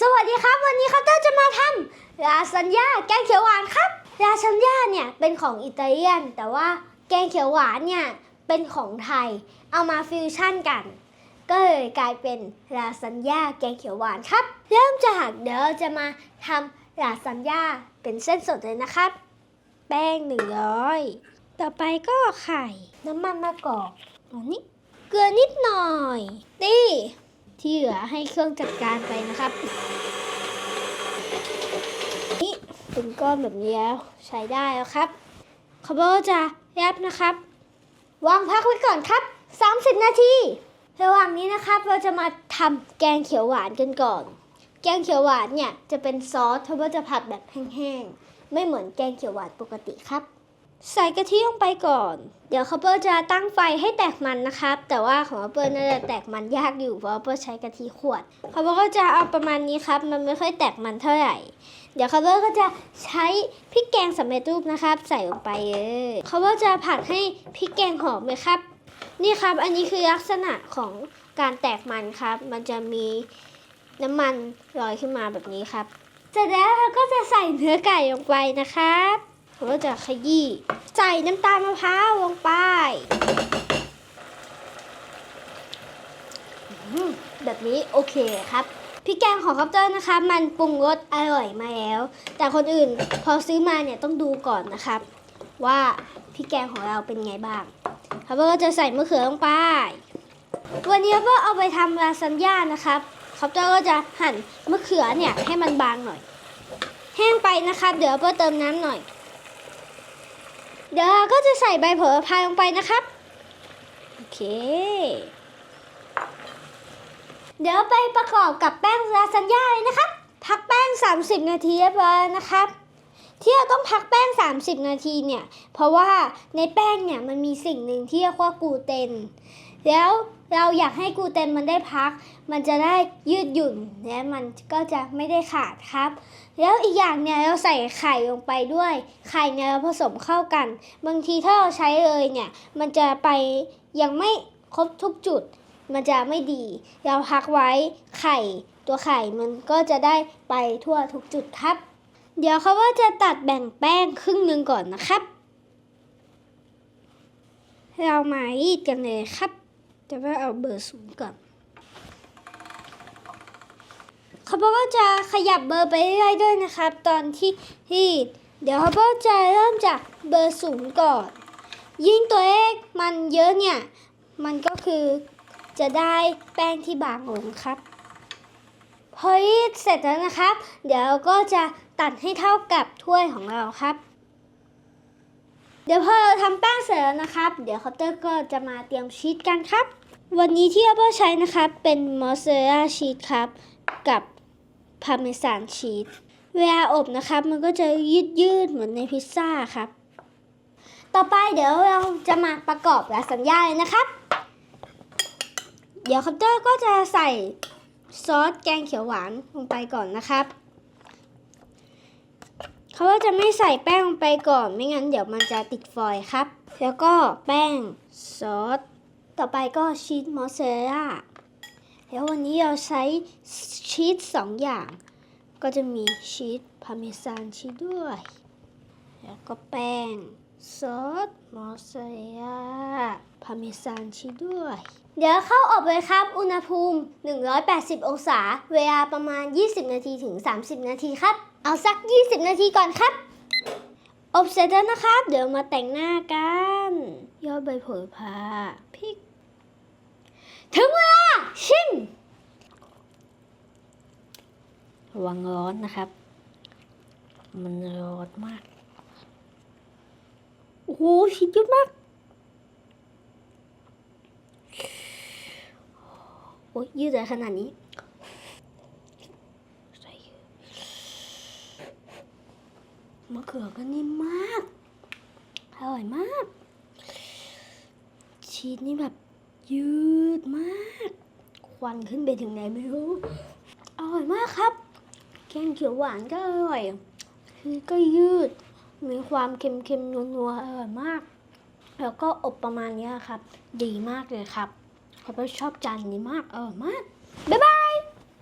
สวัสดีครับ วันนี้ครับเต้าจะมาทำลาซานญ่าแกงเขียวหวานครับลาซานญ่าเนี่ยเป็นของอิตาเลียน แต่ว่าแกงเขียวหวานเนี่ยเป็นของไทย เอามาฟิวชั่นกัน ก็เลยกลายเป็นลาซานญ่าแกงเขียวหวานครับ เริ่มจากเดี๋ยวจะมาทำลาซานญ่าเป็นเส้นสดเลยนะครับ แป้งหนึ่งร้อยต่อไปก็ไข่ น้ำมันมะกอกอันนี้เกลือนิดหน่อยนี่ ที่เหลือให้เครื่องจัดการไปนะครับนี่เป็นก้อนแบบนี้แล้วใช้ได้แล้วครับเขาบอกว่าจะแยบนะครับ วางพักไว้ก่อนครับ 30 นาทีระหว่างนี้นะครับเราจะมาทำแกงเขียวหวานกันก่อน แกงเขียวหวานเนี่ยจะเป็นซอสเขาจะผัดแบบแห้งๆไม่เหมือนแกงเขียวหวานปกติครับ ใส่กะทิลงไปก่อน เดี๋ยวคัพเปอร์จะตั้งไฟให้แตกมันนะครับ แต่ว่าของคัพเปอร์น่าจะแตกมันยากอยู่เพราะคัพเปอร์ใช้กะทิขวดคัพเปอร์ก็จะเอาประมาณนี้ครับ มันไม่ค่อยแตกมันเท่าไหร่ เดี๋ยวคัพเปอร์ก็จะใช้พริกแกงสำเร็จรูปนะครับ ใส่ลงไปเลยคัพเปอร์จะผัดให้พริกแกงหอมเลยครับ นี่ครับ อันนี้คือลักษณะของการแตกมันครับ มันจะมีน้ำมันลอยขึ้นมาแบบนี้ครับเสร็จแล้วเราก็จะใส่เนื้อไก่ลงไปนะครับ เราก็จะขยี้ใส่น้ำตาลมะพร้าวลงไปแบบนี้โอเคครับพริกแกงของคัพเตอร์นะคะมันปรุงรสอร่อยมาแล้ว แต่คนอื่นพอซื้อมาเนี่ยต้องดูก่อนนะครับ ว่าพริกแกงของเราเป็นไงบ้างคัพเตอร์ก็จะใส่มะเขือลงไปวันนี้คัพเอร์เอาไปทำลาซานญ่านะครับคัพเตอร์ก็จะหั่นมะเขือเนี่ยให้มันบางหน่อย แห้งไปนะครับ เดี๋ยวคัพเตอเติมน้ำหน่อย เดี๋ยวเราก็จะใส่ใบโหระพาลงไปนะครับ โอเค เดี๋ยวไปประกอบกับแป้งลาซานญ่าเลยนะครับ พักแป้ง 30 นาทีเรียบร้อยนะครับ ที่เราต้องพักแป้ง 30 นาทีเนี่ย เพราะว่าในแป้งเนี่ยมันมีสิ่งหนึ่งที่เรียกว่ากลูเตน แล้ว เราอยากให้กูเตนมันได้พัก มันจะได้ยืดหยุ่นและมันก็จะไม่ได้ขาดครับ แล้วอีกอย่างเนี่ยเราใส่ไข่ลงไปด้วย ไข่เนี่ยเราผสมเข้ากัน บางทีถ้าเราใช้เลยเนี่ย มันจะไปยังไม่ครบทุกจุด มันจะไม่ดี เราพักไว้ไข่ตัวไข่มันก็จะได้ไปทั่วทุกจุดครับ เดี๋ยวเขาว่าจะตัดแบ่งแป้งครึ่งหนึ่งก่อนนะครับ เรามารีดกันเลยครับ แต่ว่าเอาเบอร์ศูนย์ก่อนเขาบอกว่าจะขยับเบอร์ไปเรื่อยๆด้วยนะครับ ตอนที่รีดเดี๋ยวเขาบอกจะเริ่มจากเบอร์ศูนย์ก่อน ยิ่งตัวเลขมันเยอะเนี่ย มันก็คือจะได้แป้งที่บางลงครับพอรีดเสร็จแล้วนะครับ เดี๋ยวก็จะตัดให้เท่ากับถ้วยของเราครับ ดี๋ยวพอเราทำแป้งเสร็จแล้วนะครับ เดี๋ยวคาน์เตอร์ก็จะมาเตรียมชีสกันครับ วันนี้ที่อัปเปอร์ใช้นะครับเป็นมอสซาเรลล่าชีสครับ กับพาร์เมซานชีสเวลาอบนะครับ มันก็จะยืดยืดๆเหมือนในพิซซ่าครับ ต่อไปเดี๋ยวเราจะมาประกอบลาซานญ่าเลยนะครับ เดี๋ยวคัพเตอร์ก็จะใส่ซอสแกงเขียวหวานลงไปก่อนนะครับ เขาว่าจะไม่ใส่แป้งลงไปก่อน ไม่งั้นเดี๋ยวมันจะติดฟอยล์ครับ แล้วก็แป้งซอส ต่อไปก็ชีสมอสซาเรลล่า แล้ววันนี้เราใช้ชีสสองอย่าง ก็จะมีชีสพาร์เมซานชีสด้วย แล้วก็แป้งซอสมอสซาเรลล่าพาเมซานชีสด้วย เดี๋ยวเข้าอบเลยครับ อุณหภูมิ 180 องศา เวลาประมาณ 20 นาทีถึง 30 นาทีครับ เอาสัก 20 นาทีก่อนครับ อบเสร็จแล้วนะครับ เดี๋ยวมาแต่งหน้ากัน ยอดใบโหระพาพริก ถึงเวลา ชิมระวังร้อนนะครับ มันร้อนมาก โอ้โหชิดเยอะมากโอ้ยยืดเลยขนาดนี้ใส่เยอะ มะเขือก็นิ่มมาก อร่อยมาก ชีสนี่แบบยืดมาก ควันขึ้นไปถึงไหนไม่รู้ อร่อยมากครับ แกงเขียวหวานก็อร่อยคือก็ยืด มีความเค็มๆนัวๆ อร่อยมาก แล้วก็อบประมาณนี้ครับ ดีมากเลยครับเขาก็ชอบจานนี้มาก อร่อยมาก บ๊ายบาย